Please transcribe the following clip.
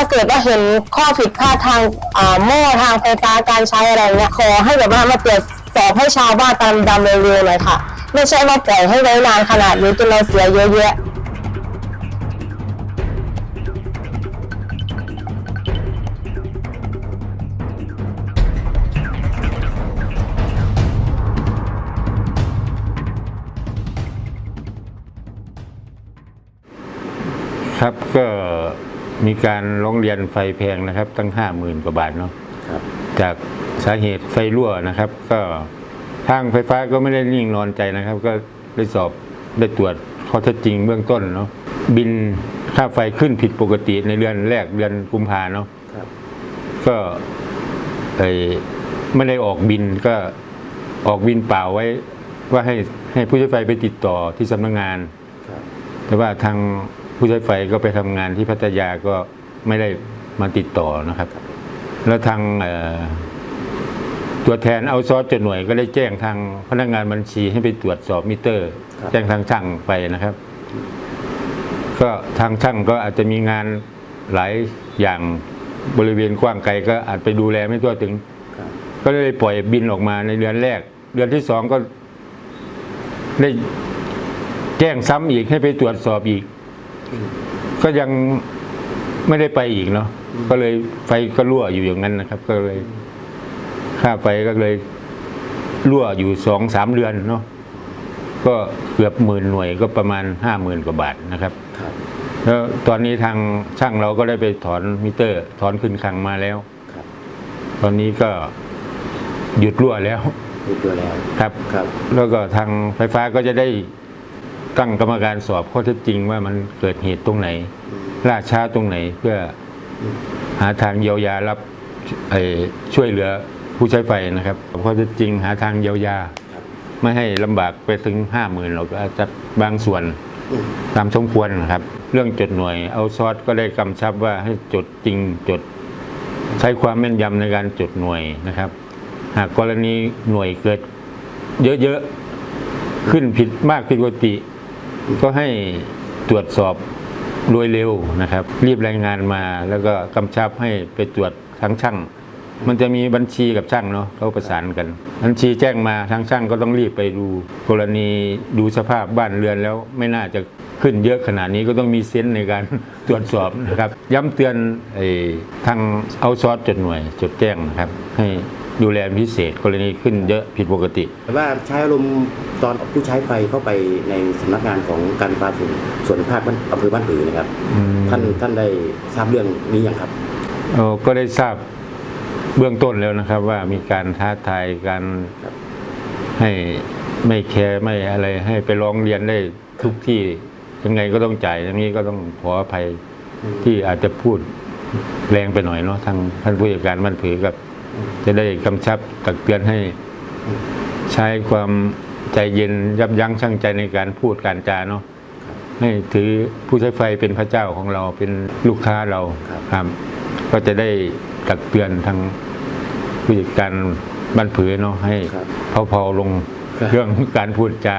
ถ้าเกิดว่าเห็นข้อผิดพลาดทางอ่าหม้อทางไฟฟ้าการใช้อะไรเงี้ยขอให้แบบว่ามาตรวจสอบให้ชาวบ้านตามดำเร็วๆหน่อยค่ะ ไม่ใช่ว่าปล่อยให้ไว้นานขนาดนี้จนเราเสียเยอะแยะครับก็ มีการร้องเรียนไฟแพงนะครับ ตั้งห้าหมื่นกว่าบาทเนาะครับ จากสาเหตุไฟรั่วนะครับ ก็ทางไฟฟ้าก็ไม่ได้นิ่งนอนใจนะครับ ก็ได้สอบได้ตรวจข้อเท็จจริงเบื้องต้นเนาะบินค่าไฟขึ้นผิดปกติในเดือนแรกเดือนกุมภาเนาะครับ ก็ไอไม่ได้ออกบินก็ออกบินเปล่าไว้ ว่าให้ให้ผู้ใช้ไฟไปติดต่อที่สำนักงานครับแต่ว่าทาง ผู้ใช้ไฟก็ไปทำงานที่พัทยาก็ไม่ได้มาติดต่อนะครับ แล้วทางเอ่อตัวแทนเอาซอสจดหน่วยก็ได้แจ้งทางพนักงานบัญชีให้ไปตรวจสอบมิเตอร์ แจ้งทางช่างไปนะครับ ก็ทางช่างก็อาจจะมีงานหลายอย่างบริเวณกว้างไกลก็อาจไปดูแลไม่ทั่วถึงครับก็เลยปล่อยบินออกมาในเดือนแรก เดือนที่สองก็ได้แจ้งซ้ำอีกให้ไปตรวจสอบอีก ก็ยังไม่ได้ไปอีกเนาะก็เลยไฟก็รั่วอยู่อย่างนั้นนะครับ ก็เลยค่าไฟก็เลยรั่วอยู่สองสามเดือนเนาะก็เกือบหมื่นหน่วยก็ประมาณห้าหมื่นกว่าบาทนะครับครับแล้วตอนนี้ทางช่างเราก็ได้ไปถอนมิเตอร์ ถอนขึ้นคลังมาแล้วครับตอนนี้ก็หยุดรั่วแล้วมีตัวแล้วครับครับ แล้วก็ทางไฟฟ้าก็จะได้ ตั้งกรรมการสอบข้อเท็จจริงว่ามันเกิดเหตุตรงไหน ล่าช้าตรงไหนเพื่อหาทางเยียวยารับช่วยเหลือผู้ใช้ไฟนะครับข้อเท็จจริงหาทางเยียวยา ไม่ให้ลำบากไปถึงห้าหมื่นเราก็อาจจะบางส่วนตามสมควรนะครับ เรื่องจดหน่วยเอาซอสก็ได้กำชับว่าให้จดจริงจด ใช้ความแม่นยำในการจดหน่วยนะครับ หากกรณีหน่วยเกิดเยอะๆขึ้นผิดมากผิดปกติ ก็ให้ตรวจสอบโดยเร็วนะครับ รีบรายงานมาแล้วก็กำชับให้ไปตรวจทั้งช่าง มันจะมีบัญชีกับช่างเนาะเขาประสานกัน บัญชีแจ้งมาทางช่างก็ต้องรีบไปดู กรณีดูสภาพบ้านเรือนแล้วไม่น่าจะขึ้นเยอะขนาดนี้ก็ต้องมีเซนส์ในการตรวจสอบนะครับ ย้ำเตือนไอ้ทางเอาซอสจดหน่วยจดแจ้งนะครับให้ ดูแลพิเศษกรณีขึ้นเยอะผิดปกติ แต่ว่าใช้อารมณ์ตอนผู้ใช้ไฟเข้าไปในสำนักงานของการไฟฟ้าส่วนส่วนภาคบ้านอำเภอบ้านผือนะครับ อืม ท่านท่านได้ทราบเรื่องนี้ยังครับ เอ่อก็ได้ทราบเบื้องต้นแล้วนะครับ ว่ามีการท้าทายการครับ ให้ไม่แคร์ไม่อะไรให้ไปร้องเรียนได้ทุกที่ยังไงก็ต้องจ่ายอย่างนี้ก็ต้องขออภัยที่อาจจะพูดแรงไปหน่อยเนาะทางท่านผู้จัดการบ้านผือกับ จะได้กำชับตักเตือนให้ใช้ความใจเย็นยับยั้งชั่งใจในการพูดการจาเนาะให้ถือผู้ใช้ไฟเป็นพระเจ้าของเราเป็นลูกค้าเราครับครับก็จะได้ตักเตือนทางผู้จัดการบ้านผือเนาะให้ครับเผาๆลงครับเรื่องการพูดจา